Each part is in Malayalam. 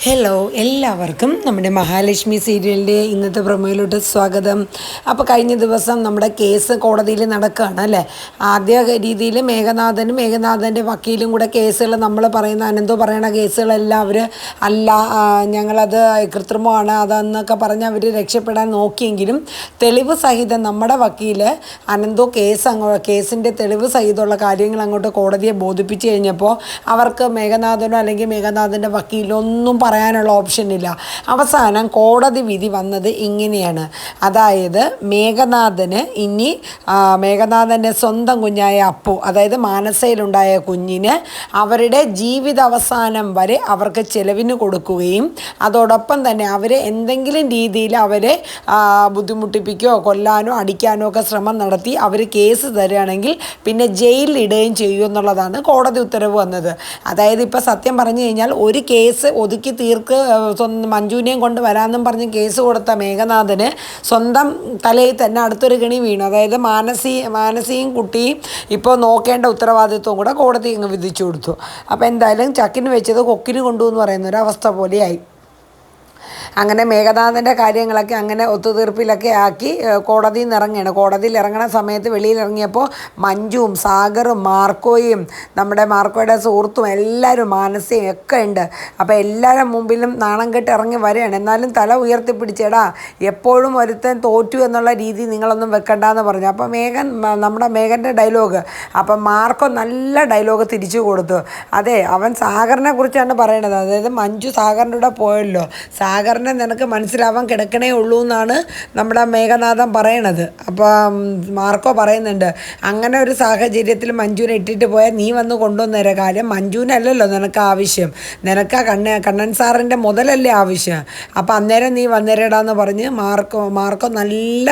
ഹലോ എല്ലാവർക്കും നമ്മുടെ മഹാലക്ഷ്മി സീരിയലിന്റെ ഇന്നത്തെ പ്രൊമോയിലോട്ട് സ്വാഗതം. അപ്പോൾ കഴിഞ്ഞ ദിവസം നമ്മുടെ കേസ് കോടതിയിൽ നടക്കുകയാണ് അല്ലേ? ആദ്യ രീതിയിൽ മേഘനാഥനും മേഘനാഥന്റെ വക്കീലും കൂടെ കേസുകൾ നമ്മൾ പറയുന്ന അനന്തോ പറയണ കേസുകളെല്ലാം അവർ അല്ല ഞങ്ങളത് കൃത്രിമമാണ് അതെന്നൊക്കെ പറഞ്ഞ് അവർ രക്ഷപ്പെടാൻ നോക്കിയെങ്കിലും തെളിവ് സഹിതം നമ്മുടെ വക്കീൽ അനന്തോ കേസ് അങ്ങോട്ട് കേസിന്റെ തെളിവ് സഹിതമുള്ള കാര്യങ്ങൾ അങ്ങോട്ട് കോടതിയെ ബോധിപ്പിച്ചു കഴിഞ്ഞപ്പോൾ അവർക്ക് മേഘനാഥനോ അല്ലെങ്കിൽ മേഘനാഥന്റെ വക്കീലോ ഒന്നും പറയാനുള്ള ഓപ്ഷൻ ഇല്ല. അവസാനം കോടതി വിധി വന്നത് ഇങ്ങനെയാണ്. അതായത് മേഘനാഥന് ഇനി മേഘനാഥന്റെ സ്വന്തം കുഞ്ഞായ അപ്പു അതായത് മാനസയിലുണ്ടായ കുഞ്ഞിന് അവരുടെ ജീവിതാവസാനം വരെ അവർക്ക് ചെലവിന് കൊടുക്കുകയും അതോടൊപ്പം തന്നെ അവരെ എന്തെങ്കിലും രീതിയിൽ അവരെ ബുദ്ധിമുട്ടിപ്പിക്കോ ബുദ്ധിമുട്ടിപ്പിക്കുകയോ കൊല്ലാനോ അടിക്കാനോ ഒക്കെ ശ്രമം നടത്തി അവർ കേസ് തരികയാണെങ്കിൽ പിന്നെ ജയിലിൽ ഇടുകയും ചെയ്യും എന്നുള്ളതാണ് കോടതി ഉത്തരവ് വന്നത്. അതായത് ഇപ്പോൾ സത്യം പറഞ്ഞു കഴിഞ്ഞാൽ ഒരു കേസ് ഒതുക്കി തീർക്ക് സ്വന്തം മഞ്ജുവിനെയും കൊണ്ട് വരാമെന്നും പറഞ്ഞ് കേസ് കൊടുത്ത മേഘനാഥന് സ്വന്തം തലയിൽ തന്നെ അടുത്തൊരു ഗണി വീണു. അതായത് മാനസി മാനസിയും കുട്ടിയും ഇപ്പോൾ നോക്കേണ്ട ഉത്തരവാദിത്വം കൂടെ കോടതി അങ്ങ് വിധിച്ചു കൊടുത്തു. അപ്പോൾ എന്തായാലും ചക്കിന് വെച്ചത് കൊക്കിന് കൊണ്ടു എന്ന് പറയുന്ന ഒരു അവസ്ഥ പോലെയായി. അങ്ങനെ മേഘനാഥന്റെ കാര്യങ്ങളൊക്കെ അങ്ങനെ ഒത്തുതീർപ്പിലൊക്കെ ആക്കി കോടതിയിൽ നിന്ന് ഇറങ്ങുകയാണ്. കോടതിയിൽ ഇറങ്ങണ സമയത്ത് വെളിയിൽ ഇറങ്ങിയപ്പോൾ മഞ്ജുവും സാഗറും മാർക്കോയും നമ്മുടെ മാർക്കോയുടെ സുഹൃത്തും എല്ലാവരും മാനസയും ഒക്കെ ഉണ്ട്. അപ്പോൾ എല്ലാവരും മുമ്പിലും നാണം കെട്ട് ഇറങ്ങി വരികയാണ്. എന്നാലും തല ഉയർത്തിപ്പിടിച്ചേടാ എപ്പോഴും ഒരുത്തൻ തോറ്റു എന്നുള്ള രീതി നിങ്ങളൊന്നും വെക്കണ്ട എന്ന് പറഞ്ഞു. അപ്പോൾ മേഘൻ നമ്മുടെ മേഘന്റെ ഡയലോഗ് അപ്പം മാർക്കോ നല്ല ഡയലോഗ് തിരിച്ചു കൊടുത്തു. അതെ അവൻ സാഗറിനെ കുറിച്ചാണ് പറയണത്. അതായത് മഞ്ജു സാഗറിന്റെ കൂടെ പോയല്ലോ. സാഗറിനെ നിനക്ക് മനസ്സിലാവാൻ കിടക്കണേ ഉള്ളൂ എന്നാണ് നമ്മുടെ മേഘനാഥൻ പറയണത്. അപ്പം മാർക്കോ പറയുന്നുണ്ട് അങ്ങനെ ഒരു സാഹചര്യത്തിൽ മഞ്ജുവിനെ ഇട്ടിട്ട് പോയാൽ നീ വന്ന് കൊണ്ടുവന്നേരെ കാര്യം. മഞ്ജുവിനല്ലല്ലോ നിനക്ക് ആവശ്യം. നിനക്ക് ആ കണ്ണ കണ്ണൻ സാറിന്റെ മുതലല്ലേ ആവശ്യം. അപ്പം അന്നേരം നീ വന്നേരടാന്ന് പറഞ്ഞ് മാർക്കോ മാർക്കോ നല്ല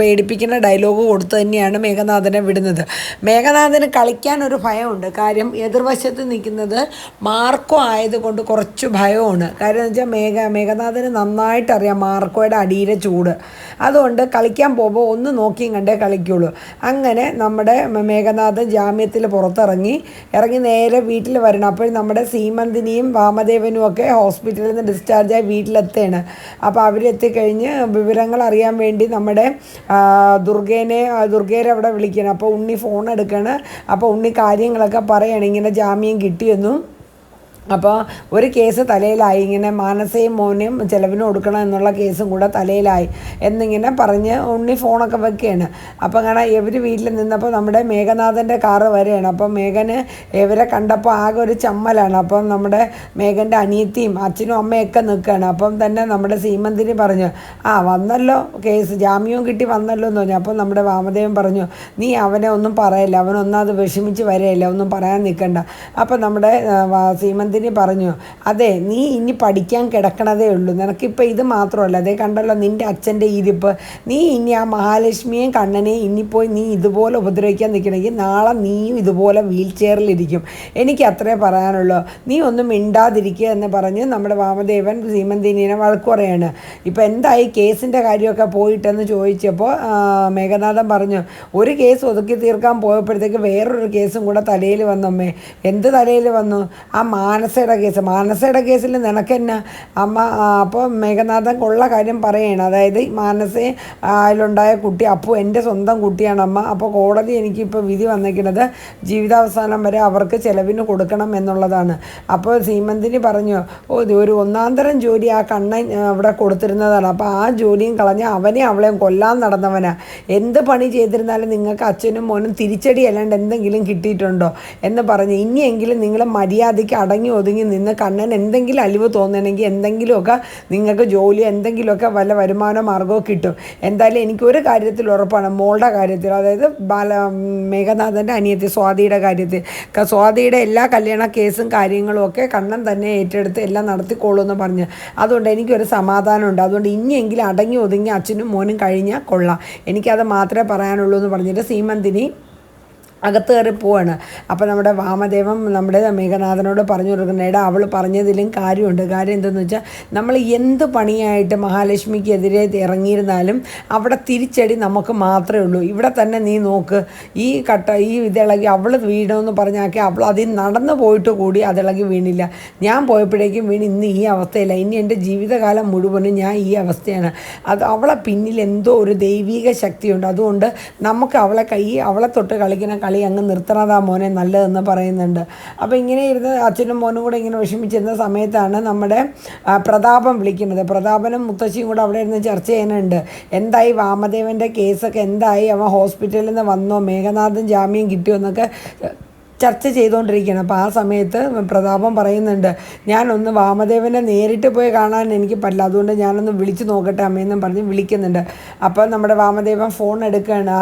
പേടിപ്പിക്കുന്ന ഡയലോഗ് കൊടുത്തു തന്നെയാണ് മേഘനാഥനെ വിടുന്നത്. മേഘനാഥന് കളിക്കാൻ ഒരു ഭയമുണ്ട്. കാര്യം എതിർവശത്ത് നിൽക്കുന്നത് മാർക്കോ ആയതുകൊണ്ട് കുറച്ച് ഭയമാണ്. കാര്യം എന്ന് വെച്ചാൽ മേഘ മേഘനാഥന് നന്നായിട്ട് അറിയാം മാർക്കോയുടെ അടിയിലെ ചൂട്. അതുകൊണ്ട് കളിക്കാൻ പോകുമ്പോൾ ഒന്ന് നോക്കിയും കണ്ടേ കളിക്കുള്ളൂ. അങ്ങനെ നമ്മുടെ മേഘനാഥൻ ജാമ്യത്തിൽ പുറത്തിറങ്ങി. ഇറങ്ങി നേരെ വീട്ടിൽ വരണം. അപ്പോൾ നമ്മുടെ സീമന്തിനിയും വാമദേവനും ഒക്കെ ഹോസ്പിറ്റലിൽ നിന്ന് ഡിസ്ചാർജായി വീട്ടിലെത്തുകയാണ്. അപ്പോൾ അവരെത്തിക്കഴിഞ്ഞ് വിവരങ്ങൾ അറിയാൻ വേണ്ടി നമ്മുടെ ദുർഗേനെ ദുർഗേനെ അവിടെ വിളിക്കണം. അപ്പോൾ ഉണ്ണി ഫോൺ എടുക്കണം. അപ്പോൾ ഉണ്ണി കാര്യങ്ങളൊക്കെ പറയണം. ഇങ്ങനെ ജാമ്യം കിട്ടിയെന്നും. അപ്പോൾ ഒരു കേസ് തലയിലായി. ഇങ്ങനെ മാനസയും മോനെയും ചിലവിന് കൊടുക്കണം എന്നുള്ള കേസും കൂടെ തലയിലായി എന്നിങ്ങനെ പറഞ്ഞ് ഉണ്ണി ഫോണൊക്കെ വെക്കുകയാണ്. അപ്പം അങ്ങനെ ഇവർ വീട്ടിൽ നിന്നപ്പോൾ നമ്മുടെ മേഘനാഥന്റെ കാറ് വരികയാണ് അപ്പം മേഘന് ഇവരെ കണ്ടപ്പോൾ ആകെ ഒരു ചമ്മലാണ്. അപ്പം നമ്മുടെ മേഘന്റെ അനിയത്തിയും അച്ഛനും അമ്മയൊക്കെ നിൽക്കുകയാണ്. അപ്പം തന്നെ നമ്മുടെ സീമന്തിനി പറഞ്ഞു ആ വന്നല്ലോ കേസ്. ജാമ്യവും കിട്ടി വന്നല്ലോ എന്ന് പറഞ്ഞു. അപ്പം നമ്മുടെ വാമദേവൻ പറഞ്ഞു നീ അവനെ ഒന്നും പറയല്ല. അവനൊന്നും അത് വിഷമിച്ച് വരെയല്ല. ഒന്നും പറയാൻ നിൽക്കണ്ട. അപ്പം നമ്മുടെ ആ, സീമന്തിനി പറഞ്ഞു അതെ നീ ഇനി പഠിക്കാൻ കിടക്കണതേ ഉള്ളൂ. നിനക്കിപ്പോൾ ഇത് മാത്രമല്ല. അതേ കണ്ടല്ലോ നിന്റെ അച്ഛന്റെ ഇരിപ്പ്. നീ ഇനി ആ മഹാലക്ഷ്മിയെയും കണ്ണനെയും ഇനിപ്പോയി നീ ഇതുപോലെ ഉപദ്രവിക്കാൻ നിൽക്കണമെങ്കിൽ നാളെ നീയും ഇതുപോലെ വീൽ ചെയറിലിരിക്കും എനിക്ക് അത്രേ പറയാനുള്ളൂ. നീ ഒന്നും മിണ്ടാതിരിക്കുക എന്ന് പറഞ്ഞ് നമ്മുടെ വാമദേവൻ സീമന്തിനിനെ വഴക്ക് പറയാണ് ഇപ്പോൾ എന്തായി കേസിന്റെ കാര്യമൊക്കെ പോയിട്ടെന്ന് ചോദിച്ചപ്പോൾ മേഘനാഥൻ പറഞ്ഞു ഒരു കേസ് ഒതുക്കി തീർക്കാൻ പോയപ്പോഴത്തേക്ക് വേറൊരു കേസും കൂടെ തലയിൽ വന്നമ്മേ. എന്ത് തലയിൽ വന്നു? ആ മാനസയുടെ കേസ്. മാനസയുടെ കേസിൽ നിനക്കെന്നാ? അമ്മ അപ്പോൾ മേഘനാഥൻ കൊള്ള കാര്യം പറയണം. അതായത് മാനസയെ അതിലുണ്ടായ കുട്ടി അപ്പോൾ എന്റെ സ്വന്തം കുട്ടിയാണ് അമ്മ. അപ്പോൾ കോടതി എനിക്കിപ്പോൾ വിധി വന്നിരിക്കുന്നത് ജീവിതാവസാനം വരെ അവർക്ക് ചിലവിന് കൊടുക്കണം എന്നുള്ളതാണ്. അപ്പോൾ സീമന്തിനി പറഞ്ഞു ഓ ഒരു ഒന്നാന്തരം ജോലി ആ കണ്ണൻ അവിടെ കൊടുത്തിരുന്നതാണ്. അപ്പോൾ ആ ജോലിയും കളഞ്ഞ് അവനെ അവളെയും കൊല്ലാൻ നടന്നവനാ. എന്ത് പണി ചെയ്തിരുന്നാലും നിങ്ങൾക്ക് അച്ഛനും മോനും തിരിച്ചടി അല്ലാണ്ട് എന്തെങ്കിലും കിട്ടിയിട്ടുണ്ടോ? എന്ന് പറഞ്ഞ് ഇനിയെങ്കിലും നിങ്ങൾ മര്യാദയ്ക്ക് അടങ്ങി ഒതുങ്ങി നിന്ന് കണ്ണൻ എന്തെങ്കിലും അലിവ് തോന്നണമെങ്കിൽ എന്തെങ്കിലുമൊക്കെ നിങ്ങൾക്ക് ജോലി എന്തെങ്കിലുമൊക്കെ വല്ല വരുമാന മാർഗവും കിട്ടും. എന്തായാലും എനിക്ക് ഒരു കാര്യത്തിൽ ഉറപ്പാണ് മോളുടെ കാര്യത്തിൽ. അതായത് ബാല മേഘനാഥന്റെ അനിയത്തി സ്വാതിയുടെ കാര്യത്തിൽ. സ്വാതിയുടെ എല്ലാ കല്യാണ കേസും കാര്യങ്ങളും ഒക്കെ കണ്ണൻ തന്നെ ഏറ്റെടുത്ത് എല്ലാം നടത്തിക്കോളൂ എന്ന് പറഞ്ഞ്. അതുകൊണ്ട് എനിക്കൊരു സമാധാനമുണ്ട്. അതുകൊണ്ട് ഇനിയെങ്കിലും അടങ്ങി ഒതുങ്ങി അച്ഛനും മോനും കഴിഞ്ഞാൽ കൊള്ളാം. എനിക്കത് മാത്രമേ പറയാനുള്ളൂ എന്ന് പറഞ്ഞിട്ട് സീമന്തിനി അകത്ത് കയറി പോവാണ്. അപ്പോൾ നമ്മുടെ വാമദേവം നമ്മുടെ മേഘനാഥനോട് പറഞ്ഞു കൊടുക്കുന്ന ഇട അവൾ പറഞ്ഞതിലും കാര്യമുണ്ട്. കാര്യം എന്തെന്ന് വെച്ചാൽ നമ്മൾ എന്ത് പണിയായിട്ട് മഹാലക്ഷ്മിക്കെതിരെ ഇറങ്ങിയിരുന്നാലും അവിടെ തിരിച്ചടി നമുക്ക് മാത്രമേ ഉള്ളൂ. ഇവിടെ തന്നെ നീ നോക്ക്. ഈ കട്ട ഈ ഇതിളകി അവൾ വീണമെന്ന് പറഞ്ഞാക്കി അവൾ അതിൽ നടന്നു പോയിട്ട് കൂടി അതിളകി വീണില്ല. ഞാൻ പോയപ്പോഴേക്കും വീണ് ഇന്ന് ഈ അവസ്ഥയില്ല ഇനി എന്റെ ജീവിതകാലം മുഴുവനും ഞാൻ ഈ അവസ്ഥയാണ്. അത് അവളെ പിന്നിൽ എന്തോ ഒരു ദൈവിക ശക്തിയുണ്ട്. അതുകൊണ്ട് നമുക്ക് അവളെ കൈ അവളെ തൊട്ട് കളിക്കുന്ന കളി അങ്ങ് നിർത്തണതാ മോനെ നല്ലതെന്ന് പറയുന്നുണ്ട്. അപ്പോൾ ഇങ്ങനെ ഇരുന്ന് അച്ഛനും മോനും കൂടെ ഇങ്ങനെ വിഷമിച്ചിരുന്ന സമയത്താണ് നമ്മുടെ പ്രതാപം വിളിക്കുന്നത്. പ്രതാപനും മുത്തശ്ശിയും കൂടെ അവിടെ ഇരുന്ന് ചർച്ച ചെയ്യുന്നുണ്ട്. എന്തായി വാമദേവന്റെ കേസൊക്കെ? എന്തായി? അവൻ ഹോസ്പിറ്റലിൽ നിന്ന് വന്നോ? മേഘനാഥൻ ജാമ്യം കിട്ടിയോ? എന്നൊക്കെ ചർച്ച ചെയ്തുകൊണ്ടിരിക്കുകയാണ്. അപ്പോൾ ആ സമയത്ത് പ്രതാപം പറയുന്നുണ്ട് ഞാനൊന്ന് വാമദേവനെ നേരിട്ട് പോയി കാണാൻ എനിക്ക് പറ്റില്ല. അതുകൊണ്ട് ഞാനൊന്ന് വിളിച്ചു നോക്കട്ടെ അമ്മയെന്നും പറഞ്ഞ് വിളിക്കുന്നുണ്ട്. അപ്പോൾ നമ്മുടെ വാമദേവൻ ഫോൺ എടുക്കുകയാണ്.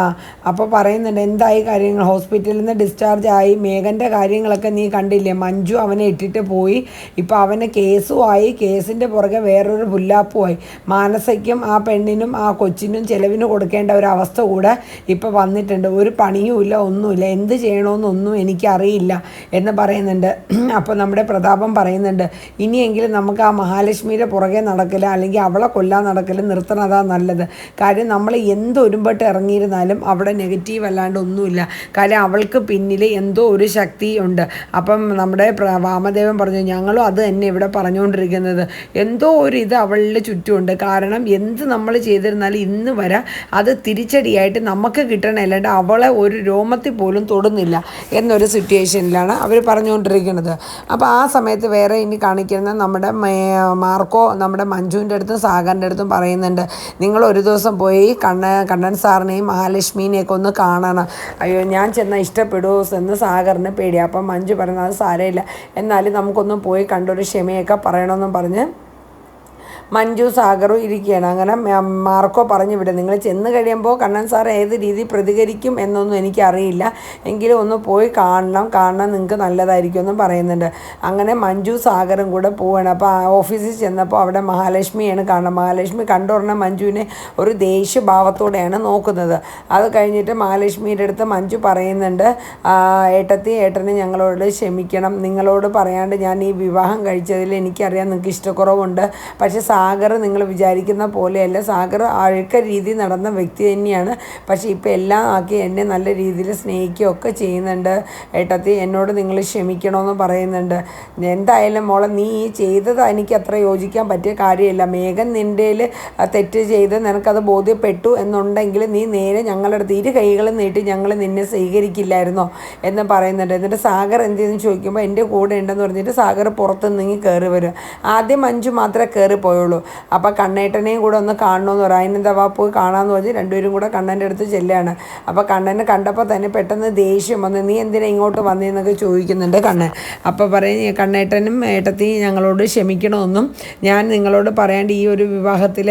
അപ്പോൾ പറയുന്നുണ്ട് എന്തായി കാര്യങ്ങൾ? ഹോസ്പിറ്റലിൽ നിന്ന് ഡിസ്ചാർജ് ആയി. മേഘന്റെ കാര്യങ്ങളൊക്കെ നീ കണ്ടില്ലേ? മഞ്ജു അവനെ ഇട്ടിട്ട് പോയി. ഇപ്പോൾ അവന് കേസുമായി. കേസിന്റെ പുറകെ വേറൊരു പുല്ലാപ്പുമായി. മാനസയ്ക്കും ആ പെണ്ണിനും ആ കൊച്ചിനും ചെലവിന് കൊടുക്കേണ്ട ഒരു അവസ്ഥ കൂടെ ഇപ്പോൾ വന്നിട്ടുണ്ട്. ഒരു പണിയുമില്ല ഒന്നുമില്ല. എന്ത് ചെയ്യണമെന്നൊന്നും എനിക്കറിയില്ല. എന്ന് പറയുന്നുണ്ട്. അപ്പോൾ നമ്മുടെ പ്രതാപം പറയുന്നുണ്ട് ഇനിയെങ്കിലും നമുക്ക് ആ മഹാലക്ഷ്മിയുടെ പുറകെ നടക്കില്ല അല്ലെങ്കിൽ അവളെ കൊല്ലാൻ നടക്കില്ല നിർത്തണതാ നല്ലത്. കാര്യം നമ്മൾ എന്ത് ഒരുമ്പോട്ട് ഇറങ്ങിയിരുന്നാലും അവിടെ നെഗറ്റീവ് അല്ലാണ്ട് ഒന്നുമില്ല. കാര്യം അവൾക്ക് പിന്നിൽ എന്തോ ഒരു ശക്തി ഉണ്ട്. അപ്പം നമ്മുടെ വാമദേവൻ പറഞ്ഞു ഞങ്ങളും അത് തന്നെ ഇവിടെ പറഞ്ഞുകൊണ്ടിരിക്കുന്നത്. എന്തോ ഒരു ഇത് അവളുടെ ചുറ്റുമുണ്ട്. കാരണം എന്ത് നമ്മൾ ചെയ്തിരുന്നാലും ഇന്ന് വരെ അത് തിരിച്ചടിയായിട്ട് നമുക്ക് കിട്ടണേ അല്ലാണ്ട് അവളെ ഒരു രോമത്തിൽ പോലും തൊടുന്നില്ല എന്നൊരു സിറ്റുവേഷനിലാണ് അവർ പറഞ്ഞുകൊണ്ടിരിക്കുന്നത്. അപ്പോൾ ആ സമയത്ത് വേറെ ഇനി കാണിക്കുന്ന നമ്മുടെ മാർക്കോ നമ്മുടെ മഞ്ജുവിന്റെ അടുത്തും സാഗറിന്റെ അടുത്തും പറയുന്നുണ്ട് നിങ്ങൾ ഒരു ദിവസം പോയി കണ്ണ കണ്ണൻ സാറിനെയും മഹാലക്ഷ്മിനെയൊക്കെ ഒന്ന് കാണണം. അയ്യോ ഞാൻ ചെന്നാൽ ഇഷ്ടപ്പെടുമോ എന്ന് സാഗറിന് പേടി. അപ്പം മഞ്ജു പറയുന്നത് അത് സാരമില്ല. എന്നാലും നമുക്കൊന്ന് പോയി കണ്ടൊരു ക്ഷമയൊക്കെ പറയണമെന്നും പറഞ്ഞ് മഞ്ജു സാഗറും ഇരിക്കുകയാണ്. അങ്ങനെ മാർക്കോ പറഞ്ഞു വിടും നിങ്ങൾ ചെന്ന് കഴിയുമ്പോൾ കണ്ണൻ സാർ ഏത് രീതി പ്രതികരിക്കും എന്നൊന്നും എനിക്കറിയില്ല. എങ്കിലും ഒന്ന് പോയി കാണണം കാണണം നിങ്ങൾക്ക് നല്ലതായിരിക്കും എന്നും പറയുന്നുണ്ട്. അങ്ങനെ മഞ്ജു സാഗറും കൂടെ പോവുകയാണ് അപ്പോൾ ഓഫീസിൽ ചെന്നപ്പോൾ അവിടെ മഹാലക്ഷ്മിയാണ് കാണുന്നത്. മഹാലക്ഷ്മി കണ്ടുടനെ മഞ്ജുവിനെ ഒരു ദേഷ്യഭാവത്തോടെയാണ് നോക്കുന്നത്. അത് കഴിഞ്ഞിട്ട് മഹാലക്ഷ്മിയുടെ അടുത്ത് മഞ്ജു പറയുന്നുണ്ട് ഏട്ടത്തി ഏട്ടനെ ഞങ്ങളോട് ക്ഷമിക്കണം. നിങ്ങളോട് പറയാണ്ട് ഞാൻ ഈ വിവാഹം കഴിച്ചതിൽ എനിക്കറിയാം നിങ്ങൾക്ക് ഇഷ്ടക്കുറവുണ്ട്. പക്ഷേ സാഗർ നിങ്ങൾ വിചാരിക്കുന്ന പോലെയല്ല. സാഗർ അഴുക്ക രീതി നടന്ന വ്യക്തി തന്നെയാണ്. പക്ഷേ ഇപ്പോൾ എല്ലാം ആക്കി എന്നെ നല്ല രീതിയിൽ സ്നേഹിക്കുകയൊക്കെ ചെയ്യുന്നുണ്ട്. ഏട്ടത്തി എന്നോട് നിങ്ങൾ ക്ഷമിക്കണമെന്ന് പറയുന്നുണ്ട്. എന്തായാലും മോളെ നീ ഈ ചെയ്തത് എനിക്ക് അത്ര യോജിക്കാൻ പറ്റിയ കാര്യമില്ല. മേഘൻ നിന്റെയിൽ തെറ്റ് ചെയ്ത് നിനക്കത് ബോധ്യപ്പെട്ടു എന്നുണ്ടെങ്കിൽ നീ നേരെ ഞങ്ങളുടെ അടുത്ത് ഇരു കൈകളും നീട്ടി ഞങ്ങൾ നിന്നെ സ്വീകരിക്കില്ലായിരുന്നോ എന്ന് പറയുന്നുണ്ട്. എന്നിട്ട് സാഗർ എന്ത് ചെയ്തെന്ന് ചോദിക്കുമ്പോൾ എന്റെ കൂടെ ഉണ്ടെന്ന് പറഞ്ഞിട്ട് സാഗർ പുറത്ത് നിന്ന് കയറി വരും. ആദ്യം അഞ്ചു മാത്രമേ കയറി പോയുള്ളൂ അപ്പോൾ കണ്ണേട്ടനെയും കൂടെ ഒന്ന് കാണണമെന്ന് പറയും അതിനെന്താ വാ പോയി കാണാമെന്ന് പറഞ്ഞ് രണ്ടുപേരും കൂടെ കണ്ണന്റെ അടുത്ത് ചെല്ലുകയാണ് അപ്പോൾ കണ്ണനെ കണ്ടപ്പോൾ തന്നെ പെട്ടെന്ന് ദേഷ്യം വന്ന് നീ എന്തിനാ ഇങ്ങോട്ട് വന്നതെന്നൊക്കെ ചോദിക്കുന്നുണ്ട് കണ്ണൻ. അപ്പോൾ പറയും കണ്ണേട്ടനും ഏട്ടത്തി ഞങ്ങളോട് ക്ഷമിക്കണമെന്നും ഞാൻ നിങ്ങളോട് പറയാണ്ട് ഈ ഒരു വിവാഹത്തിൽ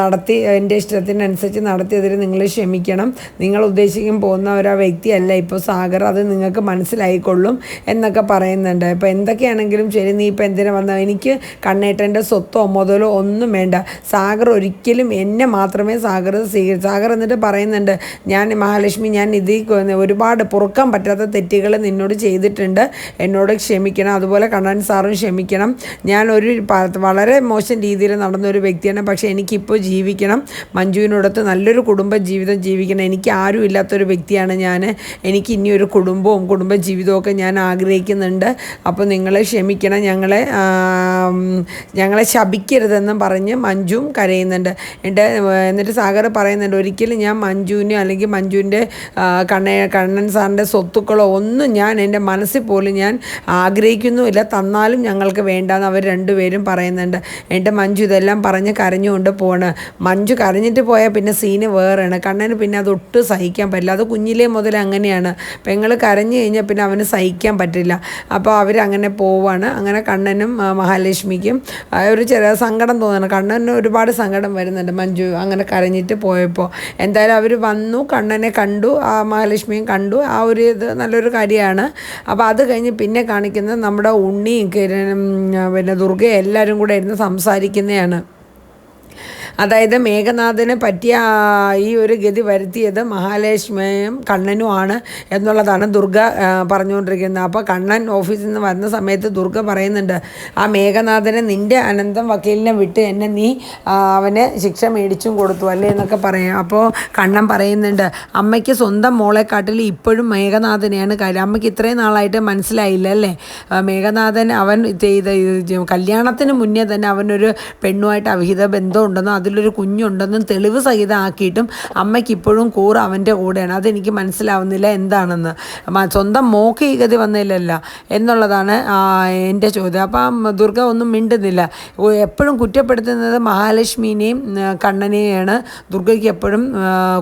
നടത്തി എന്റെ ഇഷ്ടത്തിനനുസരിച്ച് നടത്തിയതിൽ നിങ്ങൾ ക്ഷമിക്കണം. നിങ്ങൾ ഉദ്ദേശിക്കും പോകുന്ന ഒരു വ്യക്തിയല്ല. ഇപ്പോൾ സാഗർ അത് നിങ്ങൾക്ക് മനസ്സിലായിക്കൊള്ളും എന്നൊക്കെ പറയുന്നുണ്ട്. ഇപ്പോൾ എന്തൊക്കെയാണെങ്കിലും ശരി നീ ഇപ്പോൾ എന്തിനാ വന്ന? എനിക്ക് കണ്ണേട്ടന്റെ സ്വത്തോ മുതലോ ഒന്നും വേണ്ട. സാഗർ ഒരിക്കലും എന്നെ മാത്രമേ സാഗർ സ്വീകരിച്ചു സാഗർ എന്നിട്ട് പറയുന്നുണ്ട് ഞാൻ മഹാലക്ഷ്മി ഞാൻ ഇതിൽ ഒരുപാട് പൊറുക്കാൻ പറ്റാത്ത തെറ്റുകൾ നിന്നോട് ചെയ്തിട്ടുണ്ട്. എന്നോട് ക്ഷമിക്കണം. അതുപോലെ കണ്ണൻ സാറും ക്ഷമിക്കണം. ഞാൻ ഒരു വളരെ മോശം രീതിയിൽ നടന്ന ഒരു വ്യക്തിയാണ്. പക്ഷേ എനിക്കിപ്പോൾ ജീവിക്കണം. മഞ്ജുവിനോടൊത്ത് നല്ലൊരു കുടുംബ ജീവിതം ജീവിക്കണം. എനിക്ക് ആരും ഇല്ലാത്തൊരു വ്യക്തിയാണ് ഞാൻ. എനിക്ക് ഇനി ഒരു കുടുംബവും കുടുംബ ജീവിതവും ഒക്കെ ഞാൻ ആഗ്രഹിക്കുന്നുണ്ട്. അപ്പോൾ നിങ്ങളെ ക്ഷമിക്കണം. ഞങ്ങളെ ഞങ്ങളെ ശപിക്കരുതെന്നും പറഞ്ഞ് മഞ്ജുവും കരയുന്നുണ്ട്. എന്റെ എന്നിട്ട് സാഗർ പറയുന്നുണ്ട് ഒരിക്കലും ഞാൻ മഞ്ജുവിനെ അല്ലെങ്കിൽ മഞ്ജുവിന്റെ കണ്ണ കണ്ണൻ സാറിന്റെ സ്വത്തുക്കളോ ഒന്നും ഞാൻ എന്റെ മനസ്സിൽ പോലും ഞാൻ ആഗ്രഹിക്കുന്നുമില്ല. തന്നാലും ഞങ്ങൾക്ക് വേണ്ടാന്ന് അവർ രണ്ടുപേരും പറയുന്നുണ്ട്. എന്റെ മഞ്ജു ഇതെല്ലാം പറഞ്ഞ് കരഞ്ഞുകൊണ്ട് പോണ്. മഞ്ജു കരഞ്ഞിട്ട് പോയാൽ പിന്നെ സീന് വേറെയാണ്. കണ്ണന് പിന്നെ അത് ഒട്ടും സഹിക്കാൻ പറ്റില്ല. അത് കുഞ്ഞിലേ മുതൽ അങ്ങനെയാണ്. പെങ്ങൾ കരഞ്ഞു കഴിഞ്ഞാൽ പിന്നെ അവന് സഹിക്കാൻ പറ്റില്ല. അപ്പോൾ അവരങ്ങനെ പോവാണ്. അങ്ങനെ കണ്ണനും ആ, മഹാലക്ഷ്മിക്കും ഒരു ചെറിയ സങ്കടം തോന്നണം കണ്ണനെ ഒരുപാട് സങ്കടം വരുന്നുണ്ട്. മഞ്ജു അങ്ങനെ കരഞ്ഞിട്ട് പോയപ്പോൾ എന്തായാലും അവർ വന്നു. കണ്ണനെ കണ്ടു. ആ മഹാലക്ഷ്മിയും കണ്ടു. ആ ഒരു ഇത് നല്ലൊരു കാര്യമാണ്. അപ്പോൾ അത് കഴിഞ്ഞ് പിന്നെ കാണിക്കുന്നത് നമ്മുടെ ഉണ്ണിയും പിന്നെ ദുർഗയും എല്ലാവരും കൂടെ ഇരുന്ന് സംസാരിക്കുന്നതാണ്. അതായത് മേഘനാഥന് പറ്റിയ ഈ ഒരു ഗതി വരുത്തിയത് മഹാലക്ഷ്മിയും കണ്ണനുമാണ് എന്നുള്ളതാണ് ദുർഗ പറഞ്ഞുകൊണ്ടിരിക്കുന്നത്. അപ്പോൾ കണ്ണൻ ഓഫീസിൽ നിന്ന് വരുന്ന സമയത്ത് ദുർഗ പറയുന്നുണ്ട് ആ മേഘനാഥനെ നിന്റെ അനന്തം വക്കീലിനെ വിട്ട് എന്നെ നീ അവനെ ശിക്ഷ മേടിച്ചും കൊടുത്തു അല്ലേ? എന്നൊക്കെ പറയാം. അപ്പോൾ കണ്ണൻ പറയുന്നുണ്ട് അമ്മയ്ക്ക് സ്വന്തം മോളെക്കാട്ടിൽ ഇപ്പോഴും മേഘനാഥനെയാണ് കാര്യം. അമ്മയ്ക്ക് ഇത്രയും നാളായിട്ട് മനസ്സിലായില്ല അല്ലേ? മേഘനാഥൻ അവൻ ചെയ്ത കല്യാണത്തിന് മുന്നേ തന്നെ അവനൊരു പെണ്ണുമായിട്ട് അവിഹിത ബന്ധമുണ്ടെന്നും അതിലൊരു കുഞ്ഞുണ്ടെന്നും തെളിവ് സഹിതമാക്കിയിട്ടും അമ്മയ്ക്ക് ഇപ്പോഴും കൂറ് അവന്റെ കൂടെയാണ്. അതെനിക്ക് മനസ്സിലാവുന്നില്ല എന്താണെന്ന്. സ്വന്തം മോക്ക് ഈ ഗതി വന്നില്ലല്ല എന്നുള്ളതാണ് എന്റെ ചോദ്യം. അപ്പം ദുർഗ ഒന്നും മിണ്ടുന്നില്ല. എപ്പോഴും കുറ്റപ്പെടുത്തുന്നത് മഹാലക്ഷ്മിനെയും കണ്ണനെയാണ് ദുർഗയ്ക്ക് എപ്പോഴും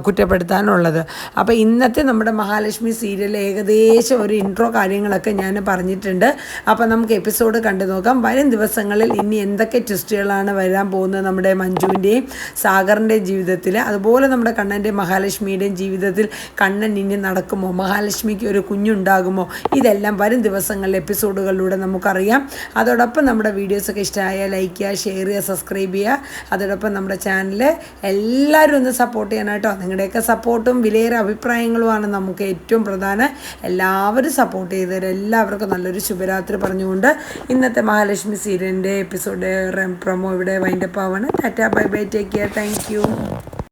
കുറ്റപ്പെടുത്താനുള്ളത്. അപ്പോൾ ഇന്നത്തെ നമ്മുടെ മഹാലക്ഷ്മി സീരിയൽ ഏകദേശം ഒരു ഇൻട്രോ കാര്യങ്ങളൊക്കെ ഞാൻ പറഞ്ഞിട്ടുണ്ട്. അപ്പോൾ നമുക്ക് എപ്പിസോഡ് കണ്ടു നോക്കാം. വരും ദിവസങ്ങളിൽ ഇനി എന്തൊക്കെ ട്വിസ്റ്റുകളാണ് വരാൻ പോകുന്നത് നമ്മുടെ മഞ്ജുവിന്റെയും സാഗറിന്റെയും ജീവിതത്തിൽ അതുപോലെ നമ്മുടെ കണ്ണന്റെ മഹാലക്ഷ്മിയുടെയും ജീവിതത്തിൽ കണ്ണൻ ഇനി നടക്കുമോ? മഹാലക്ഷ്മിക്ക് ഒരു കുഞ്ഞുണ്ടാകുമോ? ഇതെല്ലാം വരും ദിവസങ്ങളിൽ എപ്പിസോഡുകളിലൂടെ നമുക്കറിയാം. അതോടൊപ്പം നമ്മുടെ വീഡിയോസൊക്കെ ഇഷ്ടമായ ലൈക്ക് ചെയ്യുക ഷെയർ ചെയ്യുക സബ്സ്ക്രൈബ് ചെയ്യുക. അതോടൊപ്പം നമ്മുടെ ചാനൽ എല്ലാവരും ഒന്ന് സപ്പോർട്ട് ചെയ്യണം കേട്ടോ. നിങ്ങളുടെയൊക്കെ സപ്പോർട്ടും വിലയേറെ അഭിപ്രായങ്ങളുമാണ് നമുക്ക് ഏറ്റവും പ്രധാനം. എല്ലാവരും സപ്പോർട്ട് ചെയ്തവരും എല്ലാവർക്കും നല്ലൊരു ശുഭരാത്രി പറഞ്ഞുകൊണ്ട് ഇന്നത്തെ മഹാലക്ഷ്മി സീരിയലിന്റെ എപ്പിസോഡ് പ്രൊമോ ഇവിടെ wind up ആവാണ്. Tata bye bye did take care thank you.